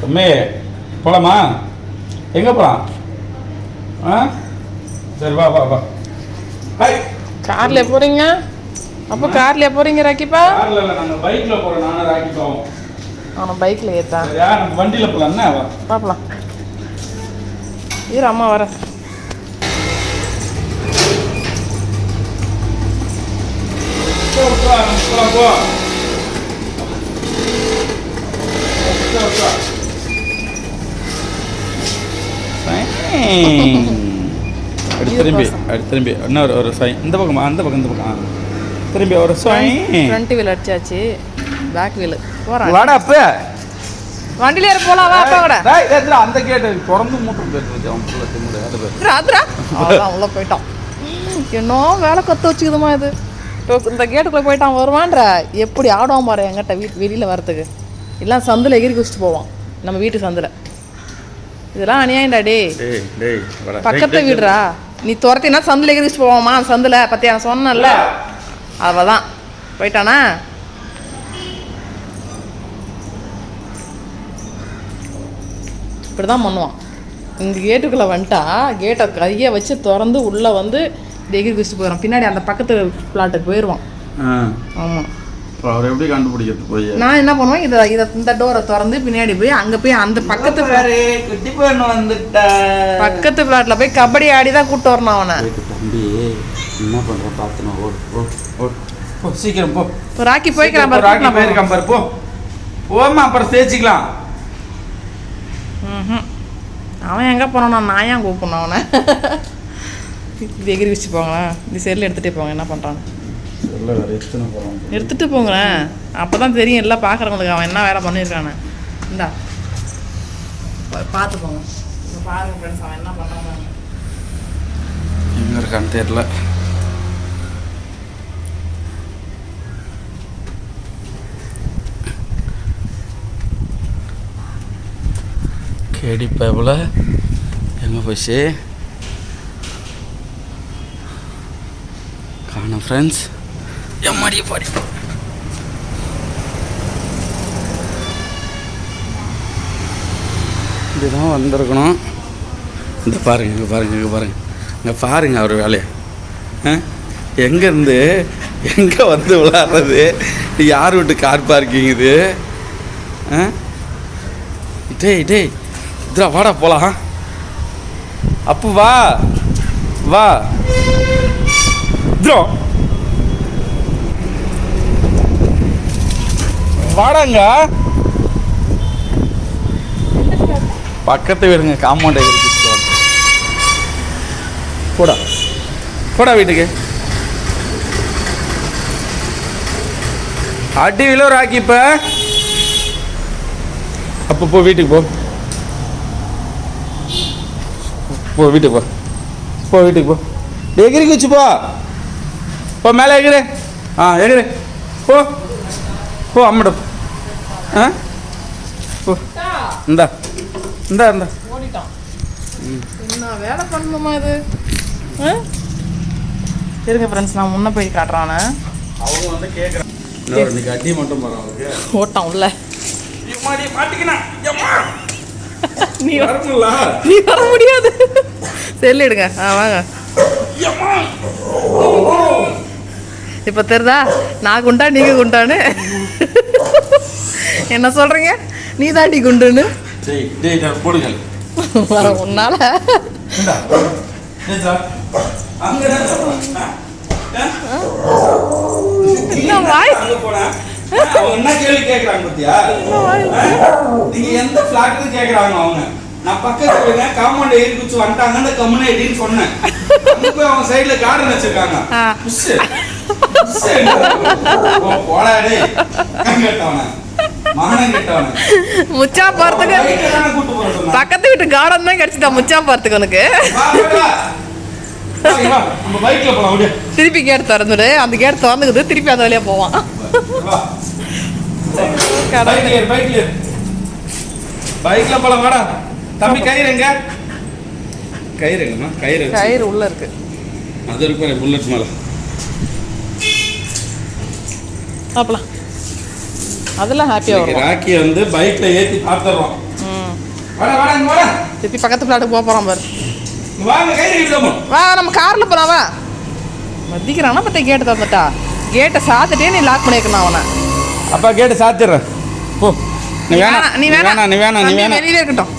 தம்பி போலாமா? எங்கே போகலாம் ஆ? சரி வா வா வா. ஹாய். கார்ல போறீங்க? அப்போ கார்ல போறீங்க ராக்கிப்பா? காரில் இல்லை நாங்கள் பைக்கில் போகிறோம் நானும் ராக்கி போவோம் அவனை பைக்ல ஏத்தா. சரியா நம்ம வண்டியில் போகலாம் என்ன? வா. பார்க்கலாம் இரு அம்மா வர. போ போ போலாம். போ உட்கார், உட்கார். சைன். அப்படி திரும்பி அப்படி திரும்பி. இன்னொரு ஒரு சை இந்த பக்கமா அந்த பக்கம் இந்த பக்கம். திரும்பி ஒரு சைன் ஃப்ரண்ட் வீல் அடிச்சாச்சு. பேக் வீல் போறான் வாடா அப்ப. வண்டியில ஏற போலாம் வா அப்பா கூட. டேய், டேய், அந்த கேட்டு திறந்து மூட்டை போயிட்டு அவன் புள்ள திமுரு அது பேர். ராத்ரா அவ்வளோதான் உள்ள போயிட்டான். என்ன வேலை கத்து வச்சுக்குதுமா இது. இந்த கேட்டுக்குள்ள போயிட்டான் வருவான்ற. எப்படி ஆடுவான் பாரு எங்கிட்ட வீட்டு வெளியில வரதுக்கு எல்லாம் சந்தில் எகிரி குடிச்சிட்டு போவான். நம்ம வீட்டு சந்தில். இதெல்லாம் அநியாயம்டா வாடா. பக்கத்து வீடுறா. நீ துரத்தினா சந்தில் எகிரி குடிச்சிட்டு போவாமா? சந்தில் பத்தியா நான் சொன்னேன்ல. அவள் தான் போயிட்டானா? இப்படி தான் பண்ணுவான். இந்த கேட்டுக்குள்ளே வந்துட்டா கேட்டை கையை வச்சு திறந்து உள்ளே வந்து எகிரி குடிச்சிட்டு போயிடும் பின்னாடி அந்த பக்கத்து பிளாட்டுக்கு போயிடுவான். ஆமாம் அப்புறம் அவர் எப்படி கண்டுபிடிக்கிறது போய்? நான் என்ன பண்ணுவேன் இதை இதை இந்த டோரை திறந்து பின்னாடி போய் அங்கே போய் அந்த பக்கத்து குட்டி பொண்ணு வந்துட்ட. பக்கத்து பிளாட்டில் போய் கபடி ஆடி தான் கூப்பிட்டு வரணும் அவனை. தம்பி என்ன பண்ற பார்த்துனா ஓடு ஓ ஓடு. போ சீக்கிரம் போ. இப்போ ராக்கி போய்க்கிறான் சீக்கிரம் போ, பாரு ராக்கி போயிருக்கான் பாரு போ. போமா அப்புறம் தேய்ச்சிக்கலாம் ம்ஹும். அவன் எங்கே போனான் நான் ஏன் கூப்பிடணும் அவனை? எகிரி வச்சு போங்களேன். இந்த செல்லு எடுத்துகிட்டே போங்க என்ன பண்ணுறான் எடுத்துகிட்டு போங்களேன். அப்போ தான் தெரியும் எல்லாம் பார்க்குறவங்களுக்கு அவன் என்ன வேலை பண்ணியிருக்கானு இந்தா. பார்த்து போங்க. பாருங்க ஃப்ரெண்ட்ஸ் அவன் என்ன பண்ணுறான் எங்கே இருக்கான்னு கேடி எங்கே போச்சு? காணும் ஃப்ரெண்ட்ஸ் எம்மாடி பாடி. இதுதான் வந்திருக்கணும். இந்த பாருங்க இங்கே பாருங்க இங்கே பாருங்க. இங்கே பாருங்க அவர் வேலையை. எங்கேருந்து எங்கே வந்து விளாட்றது? யார் வீட்டு கார் பார்க்கிங் இது? ஆ? டேய் டேய் இதுடா வாடா போகலாம் அப்போ வா வா. இதுடா வாடாங்க. பக்கத்து வீடுங்க காம்பவுண்ட் இருக்கு. போடா. போடா வீட்டுக்கு. அடி விலோ ராக்கி இப்ப. அப்போ போ வீட்டுக்கு போ. போ வீட்டுக்கு போ. போ வீட்டுக்கு போ. எகிரிக்கு வச்சு போ. போ மேலே எகிரு. ஆ எகிரு. போ. போ அம்மட. ஆ? போ. இந்தா. இந்தா இந்தா. ஓடிட்டான் என்ன வேலை பண்ணணுமா இது? ஆ? இருங்க ஃப்ரெண்ட்ஸ் நான் முன்ன போய் காட்டுறானே. அவங்க வந்து இன்னைக்கு அடி மட்டும் ஓட்டான் உள்ள. நீ வா- வரணும்ல. நீ வர முடியாது. செல்லு எடுங்க ஆ வாங்க. இப்போ தெரிதா? நான் குண்டா நீங்கள் குண்டான்னு? என்ன சொல்கிறீங்க நீ தாண்டி குண்டுன்னு வர உன்னால. இன்னும் வாய்? என்ன கேள்வி கேக்குறாங்க பாத்தியா? நீங்க எந்த பிளாட்னு கேக்குறாங்க அவங்க? நான் பக்கத்துல இருக்கேன் காம்பவுண்ட் ஏறி குச்சி வந்துட்டாங்கன்னு கம்யூனிட்டின்னு சொன்னேன். அவங்க சைடுல கார்டன் வச்சிருக்காங்க. முச்சா போகிறதுக்கு பைக்ல தானே கூட்டு போற சொன்னா பக்கத்து வீட்டு கார்டன் தான் கிடச்சிட்டா முச்சா போகிறதுக்கு உனக்கு? திருப்பி கேட் திறந்துடு அந்த கேட் திறந்துக்குது. திருப்பி அந்த வழியாக போவான். பைக்ல போலாம் வாடா. தம்பி கயிறு எங்க? கயிறு எங்கம்மா? கயிறு. கயிறு உள்ள இருக்கு. அது இருக்கு புல்லட் மேல. பார்க்கலாம் அதெல்லாம் ஹாப்பியாக வரும் ராக்கி வந்து பைக்ல ஏத்தி பார்த்துறோம் திருப்பி பக்கத்து பிளாட்டுக்கு போக போகிறான் பாரு. வா நம்ம காரில் போகலாம் வா. மதிக்கிறானா பற்றி கேட்டு தந்துட்டா கேட்டை சாத்திட்டே நீ லாக் பண்ணியிருக்கணும் அவனை. அப்பா கேட்டு சாத்திடுறேன். போ. நீ வேணாம் நீ வேணாம் நீ வேணாம் நீ தம்பி வேணாம் வெளியில இருக்கட்டும்.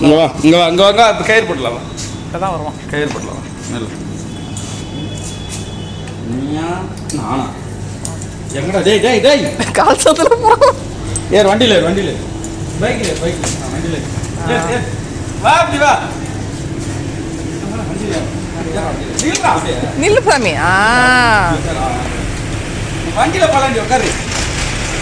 இங்க வா இங்க வா இங்க வாங்க அது கயிறு போடலாம் வா. இப்போ தான் வருவான். கயிறு போடலாம் வா. நல்ல நீயா நானா? எங்கடா? டேய் டேய் டேய். கால் சத்தில் பைக்கில் ஏறு பைக்கில் ஏறு வண்டியில். ஏறு. ஏறு ஏறு வா அப்படி வா. நில்லு சாமி. வண்டியில் பழண்டி உட்காரு.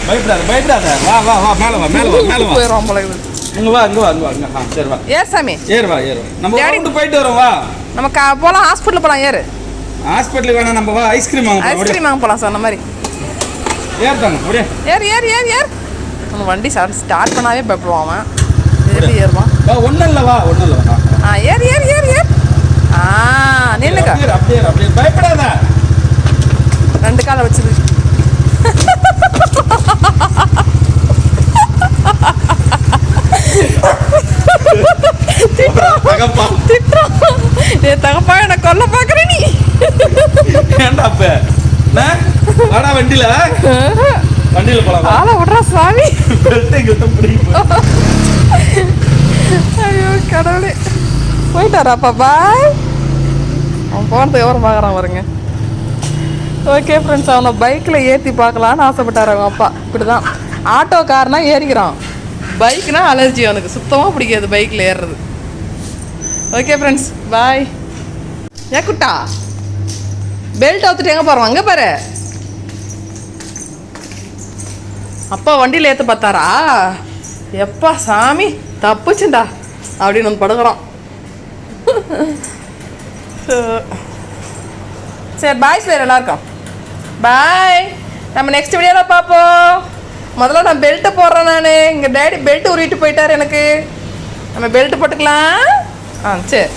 பயப்படாத பயப்படாத. வா வா வா மேலே வா மேலே வா மேலே வா. இருக்குது. இங்க வா இங்க வா இங்க வா இங்க சரி வா. ஏறு சாமி. ஏறு வா ஏறு. நம்ம ரவுண்டு போயிட்டு வரோம் வா. நம்ம கா போகலாம் ஹாஸ்பிட்டல் போகலாம் ஏறு. ஹாஸ்பிட்டலுக்கு வேணாம் நம்ம வா ஐஸ்கிரீம் வாங்க போறோம். ஐஸ்கிரீம் வாங்க போகலாம் சொன்ன மாதிரி. ஏறு தாங்க அப்படியே ஏறு ஏறு ஏறு ஏறு. நம்ம வண்டி ஸ்டார்ட் ஸ்டார்ட் பண்ணாவே பயப்படுவான் அவன். எப்படி ஏறுவான்? வா ஒன்றும் இல்லை வா ஒன்றும் இல்லை வா. ஆ ஏறு ஏறு ஏறு ஏறு. ஆ நின்னுக்க அப்படியே அப்படியே. பயப்படாத. ரெண்டு காலை வச்சிரு தகப்பா திட்டுறான் ஏ தகப்பா என்ன கொல்ல பார்க்குற நீ ஏன்டா அப்ப என்ன? வாடா வண்டியில. வண்டியில போலாம். ஆளை விட்றா சாமி. ஐயோ கடவுளே. போயிட்டாராப்பா பாய் அவன் போனதுக்கு அப்புறம் பார்க்குறான் பாருங்க. ஓகே ஃப்ரெண்ட்ஸ் அவனை பைக்கில் ஏற்றி பார்க்கலான்னு ஆசைப்பட்டார் அவங்க அப்பா. இப்படி தான் ஆட்டோக்காரனா ஏறிக்கிறான். பைக்னா அலர்ஜி அவனுக்கு சுத்தமாக பிடிக்காது பைக்கில் ஏறுறது. ஓகே ஃப்ரெண்ட்ஸ் பாய் ஏ குட்டா? பெல்ட் அவுத்துட்டு எங்கே அங்கே பாரு. அப்பா வண்டியில் ஏற்ற பார்த்தாரா? எப்பா சாமி தப்புச்சுண்டா அப்படின்னு வந்து படுக்கிறோம் சரி பாய் சார் எல்லாருக்கும். பாய் நம்ம நெக்ஸ்ட் வீடியோவில் பார்ப்போம். முதல்ல நான் பெல்ட்டை போடுறேன் நான். எங்கள் டேடி பெல்ட் உருவிட்டு போயிட்டார் எனக்கு. நம்ம பெல்ட்டு போட்டுக்கலாம். ஆ சரி.